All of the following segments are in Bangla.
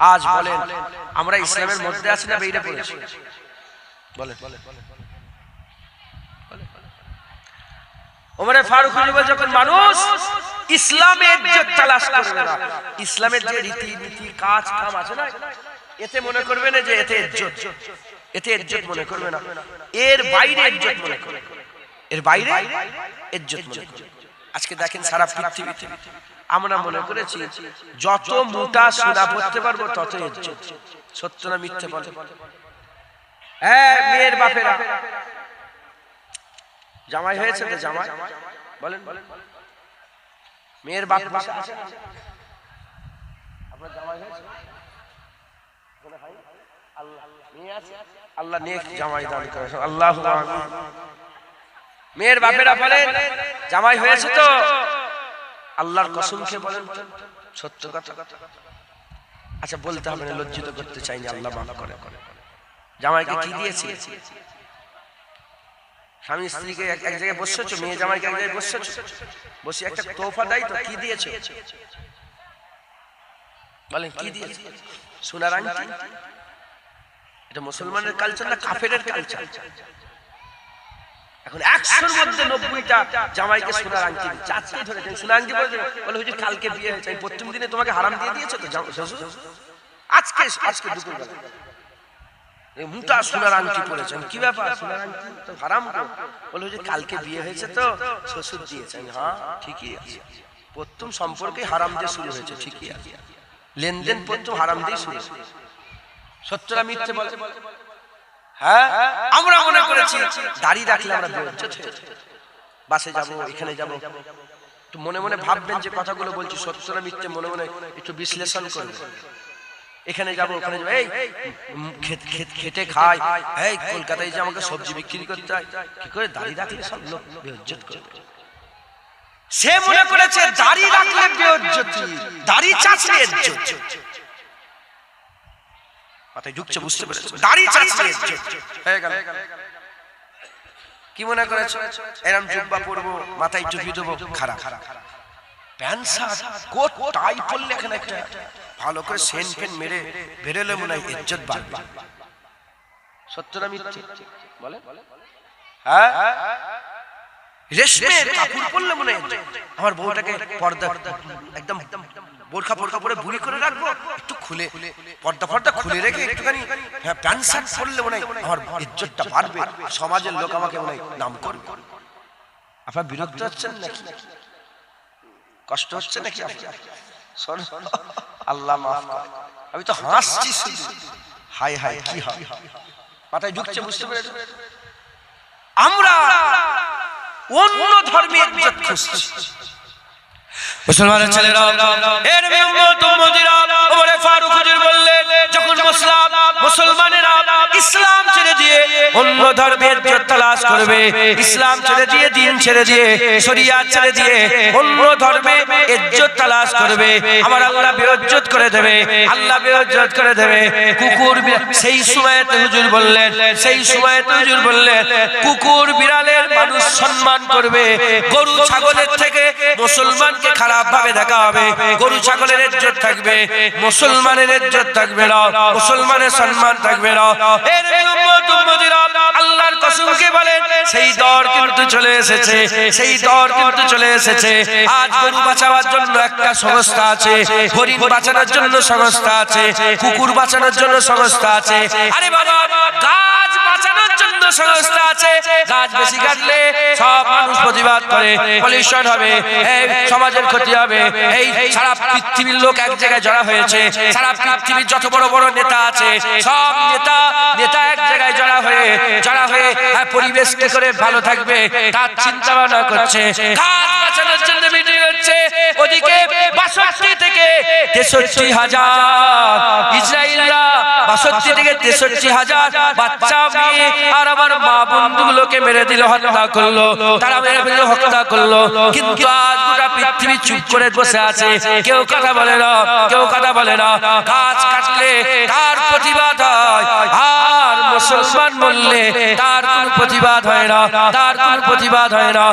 আজ বলেন আমরা ইসলামের মধ্যে আছি না বেরিয়ে পড়েছি? বলেন। ওমরে ফারুক যখন মানুষ ইসলামের যে তালাশ করবে না ইসলামের যে রীতি নীতি কাজ কাম আছে না এতে মনে করবে না যে এতে ইজ্জত এতে ইজ্জত মনে করবে না। এর বাইরে ইজ্জত মনে করবে এর বাইরে ইজ্জত মনে করবে আজকে দেখেন সারা পৃথিবীতে। আমরা মনে করেছি যত মোটা সোনা পড়তে পারব তত ইজ্জত সত্য না মিথ্যে বলে? হ্যাঁ মেয়ের বাপেরা। জামাই হয়েছে তো জামাই? বলেন। মেয়ের বাপ বসে আছে? না? আপনার জামাই হয়েছে? আল্লাহ আল্লাহ নেক জামাই দান করে। আল্লাহ মেয়ের বাপেরা বলেন, জামাই হয়েছে তো। আল্লাহর কসমকে বলেন, সত্য কথা। আচ্ছা বলতে হবে না, লজ্জিত করতে চাইনি আল্লাহ মাফ করে। জামাইকে কি দিয়েছি? স্বামী স্ত্রীকে এক জায়গায় বসেছো, মেয়ে জামাইকে এক জায়গায় বসেছো? বসে একটা তোফা দেয় তো, কি দিয়েছ? বলেন, কি দিয়েছে? সোনার আংটি? এটা মুসলমানের কালচার না কাফেরের কালচার এখন একশোর মধ্যে নব্বইটা জামাইকে সোনার আংটি আজকেই ধরেছেন সোনার আংটি বলে বলে, হুজুর, কালকে বিয়ে হয়েছে। আমি প্রথম দিনে তোমাকে হারাম দিয়ে দিয়েছ তো? আজকে আজকে দুপুরবেলা। মোটা সোনার আংটি পরেছেন কি ব্যাপার? সোনার আংটি তো হারাম বলে, হুজুর, কালকে বিয়ে হয়েছে তো? শ্বশুর দিয়েছেন হ্যাঁ ঠিকই আছে। প্রথম সম্পর্কে হারাম দিয়ে শুরু হয়েছে, ঠিকই আছে। লেনদেন প্রথম হারাম দিয়ে শুরু হয়েছে। সত্যটা মিথ্যে বলে। হ্যাঁ? আমরা মনে করেছি দাঁড়িয়ে রাখলে আমরা বাসে যাব এখানে যাব। একটু মনে মনে ভাববেন যে কথাগুলো বলছি সত্যটা মিথ্যে মনে মনে একটু বিশ্লেষণ করবেন। এখানে যাব ওখানে যাব। এই খেত- খেত- খেটে খাই। এই কলকাতায় যে আমাকে সবজি বিক্রি করতে হয় কি করে? দাঁড়িয়ে রাখলে সব লোক বেহজ্জত করবে। সে মনে করেছে দাড়ি রাখলে বেহজ্জতি দাড়ি চাচলে মাথায় ঢুকছে বুঝতে পেরেছ? দাড়ি চাচলে হয়ে গেল। কি মনে করেছ? এরম জুব্বা পরবো মাথায় টুপি দেবো খারাপ। প্যান্ট শার্ট কোট টাই পরলে এখানে একটা ভালো করে সেন ফেন মেরে বেরোলে মনে হয় ইজ্জত বাড়বে। সত্য না মিথ্যে? বলে হ্যাঁ? রেশমের কাপড় পরলে মনে হয়। আমার বউটাকে পর্দা একদম বোরখা ফোরখা পরে বুড়ি করে রাখব? একটু খুলে, পর্দা ফর্দা খুলে রেখে একটুখানি হ্যাঁ প্যান্ট শার্ট পরলে মনে হয় আমার ইজ্জতটা বাড়বে সমাজের লোক আমাকে মনে হয় নাম করবে। আপনার বিরক্ত হচ্ছেন নাকি? কষ্ট হচ্ছে নাকি আল্লাহ মাফ। আমি তো হাসছি হাই হাই কি হয়? মাথায় ঢুকছে, বুঝতে পেরেছ? আমরা অন্য ধর্মের ইজ্জত খুঁজছি। মুসলমানের ছেলেরা এর উম্মত উম্মতিরা ওমরে ফারুক হুজুর বললেন যখন মুসলাম মুসলমানেরা ইসলাম ছেড়ে দিয়ে অন্য ধর্মের তালাশ করবে। ইসলাম ছেড়ে দিয়ে, দিন ছেড়ে দিয়ে, শরিয়াত ছেড়ে দিয়ে অন্য ধর্মে ইজ্জত তালাশ করবে। আমার আল্লাহ বেইজ্জত করে দেবে, আল্লাহ বেইজ্জত করে দেবে। কুকুর সেই সময়তে হুজুর বললেন, সেই সময়তে হুজুর বললেন, কুকুর বিড়ালের মানুষ সম্মান করবে। গরু ছাগলের থেকে মুসলমানকে খারাপ ভাবে দেখা হবে। গরু ছাগলের ইজ্জত থাকবে, মুসলমানের ইজ্জত থাকবে না। মুসলমানের সম্মান থাকবে না। আল্লাহর সেই দর কিন্তু চলে এসেছে, সেই দর কিন্তু চলে এসেছে। আজ গরু জন্য একটা সংস্থা আছে, হরিণ বাঁচানোর জন্য সংস্থা আছে, কুকুর বাঁচানোর জন্য সংস্থা আছে। আরে বাবা সংস্থা আছে গাছ বেশি কাটলে সব মানুষ প্রতিবাদ করে পলিউশন হবে সমাজের ক্ষতি হবে এই সারা পৃথিবীর লোক এক জায়গায় জড়া হয়েছে সারা পৃথিবীর যত বড় বড় নেতা আছে সব নেতা নেতা এক জায়গায় জড়া হয়ে জড়া হয়ে হ্যাঁ, পরিবেশ কি করে ভালো থাকবে তার চিন্তা ভাবনা করছে গাছ বাঁচানোর জন্য মিটিং ওদিকে বাষট্টি থেকে তেষট্টি হাজার। ইসরায়েলরা বাষট্টি থেকে তেষট্টি হাজার বাচ্চা মেয়ে আর আমার মা বন্ধুগুলোকে মেরে দিল, হত্যা করল, তারা মেরে ফেলে হত্যা করল। কিন্তু আজ গোটা পৃথিবী চুপ করে বসে আছে। কেউ কথা বলে না, কেউ কথা বলে না। গাছ কাটলে তার প্রতিবাদ হয়, আর মুসলমান বললে তার কোনো প্রতিবাদ হয় না, তার কোনো প্রতিবাদ হয় না।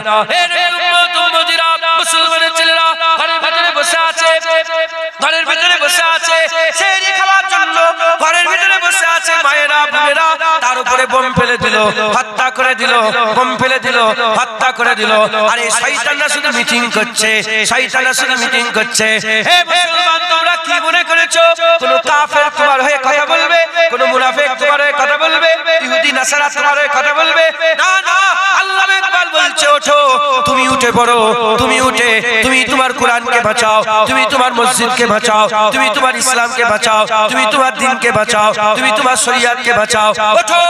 ঘরের ভিতরে বসে আছে সেই খাওয়ার জন্য ঘরের ভিতরে বসে আছে মায়েরা, বোনেরা। তার উপরে বোম ফেলে দিল, হত্যা করে দিল, বোম ফেলে দিল, হত্যা করে দিল। আর এই শয়তানরা শুধু মিটিং করছে, শয়তানরা শুধু মিটিং করছে। হে মুসলমান, তোমরা কি উঠে পড়ো। তুমি উঠে, তুমি তোমার কোরআনকে বাঁচাও, তুমি তোমার মসজিদকে বাঁচাও, তুমি তোমার ইসলামকে বাঁচাও, তুমি তোমার দিনকে বাঁচাও, তুমি তোমার শরিয়াতকে বাঁচাও। ওঠো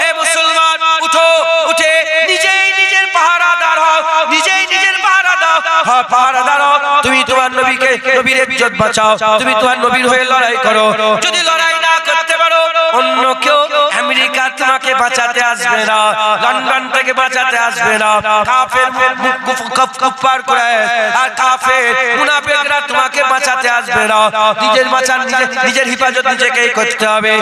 হে মুসলমান, উঠো, উঠে, নিজেই নিজের পাহারাদার হও, নিজেই নিজের পাহারা দাও হ্যাঁ পাহারা দাও তুমি তোমার নবীকে, নবীর ইজ্জত বাঁচাও, তুমি তোমার নবীর হয়ে লড়াই করো। যদি লড়াই না করতে পারো, অন্য কেউ বাঁচাতে আসবে না। লন্ডন থেকে বাঁচাতে আসবে না। কাফের কুফার করে। আর কাফের মুনাফিকরা তোমাকে বাঁচাতে আসবে না। নিজের বাঁচান, নিজের হিফাজত নিজেকেই করতে হবে।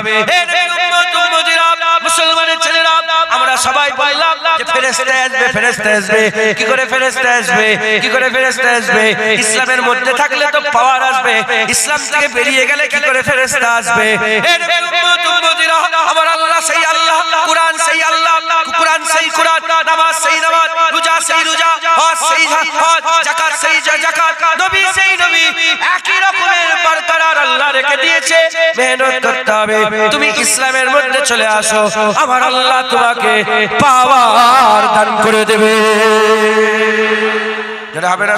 মুসলমানের ছেলেরা, আমরা সবাই বললাম যে ফেরেশতা আসবে ফেরেশতা আসবে। কি করে ফেরেশতা আসবে? কি করে ফেরেশতা আসবে? ইসলামের মধ্যে থাকলে তো পাওয়ার আসবে। ইসলাম থেকে বেরিয়ে গেলে কি করে ফেরেশতা আসবে? হে কোরআন নামাজ সেই নামাজ রোজা, সেই রোজা, হজ, সেই হজ সেই নবী সেই নবী একই রকমের আল্লাহ রেখে দিয়েছে। মেহনত করতে হবে। তুমি ইসলামের মধ্যে চলে আসো। আমার আল্লাহ তোমাকে পাওয়ার দান করে দেবে। যারা হবে না